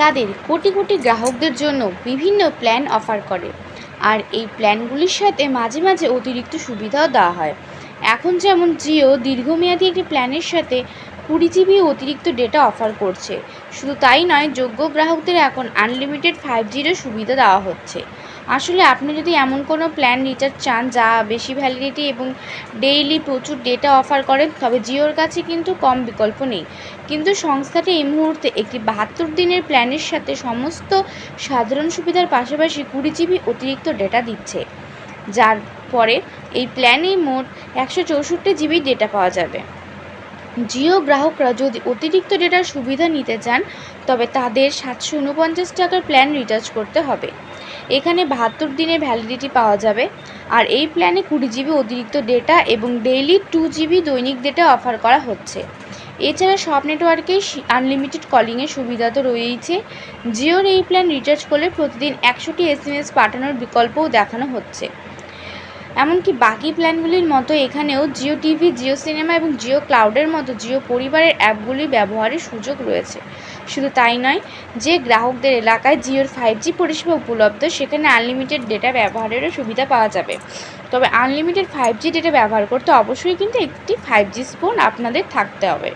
তাদের কোটি কোটি গ্রাহকদের জন্য বিভিন্ন প্ল্যান অফার করে। আর এই প্ল্যানগুলির সাথে মাঝে মাঝে অতিরিক্ত সুবিধাও দেওয়া হয়। এখন যেমন জিও দীর্ঘমেয়াদী একটি প্ল্যানের সাথে কুড়ি জিবি অতিরিক্ত ডেটা অফার করছে। শুধু তাই নয়, যোগ্য গ্রাহকদের এখন আনলিমিটেড ফাইভ জিরও সুবিধা দেওয়া হচ্ছে। আসলে আপনি যদি এমন কোনো প্ল্যান রিচার্জ চান যা বেশি ভ্যালিডিটি এবং ডেইলি প্রচুর ডেটা অফার করে, তবে জিওর কাছে কিন্তু কম বিকল্প নেই। কিন্তু সংস্থাটি এই মুহূর্তে একটি বাহাত্তর দিনের প্ল্যানের সাথে সমস্ত সাধারণ সুবিধার পাশাপাশি কুড়ি জিবি অতিরিক্ত ডেটা দিচ্ছে। যার পরে এই প্ল্যানে মোট একশো চৌষট্টি জিবি ডেটা পাওয়া যাবে। জিও গ্রাহকরা যদি অতিরিক্ত ডেটার সুবিধা নিতে চান, তবে তাদের সাতশো উনপঞ্চাশ টাকার প্ল্যান রিচার্জ করতে হবে। এখানে বাহাত্তর দিনের ভ্যালিডিটি পাওয়া যাবে। আর এই প্ল্যানে কুড়ি জিবি অতিরিক্ত ডেটা এবং ডেইলি টু জিবি দৈনিক ডেটা অফার করা হচ্ছে। এছাড়া সব নেটওয়ার্কেই আনলিমিটেড কলিংয়ের সুবিধা তো রয়েইছে। জিওর এই প্ল্যান রিচার্জ করলে প্রতিদিন একশোটি এস এম এস পাঠানোর বিকল্পও দেখানো হচ্ছে। এমনকি বাকি প্ল্যানগুলির মতো এখানেও জিও টিভি, জিও সিনেমা এবং জিও ক্লাউডের মতো জিও পরিবারের অ্যাপগুলি ব্যবহারের সুযোগ রয়েছে। শুধু তাই নয়, যে গ্রাহকদের এলাকায় জিওর ফাইভ জি পরিষেবা উপলব্ধ, সেখানে আনলিমিটেড ডেটা ব্যবহারেরও সুবিধা পাওয়া যাবে। তবে আনলিমিটেড ফাইভ জি ডেটা ব্যবহার করতে অবশ্যই কিন্তু একটি ফাইভ জি ফোন আপনাদের থাকতে হবে।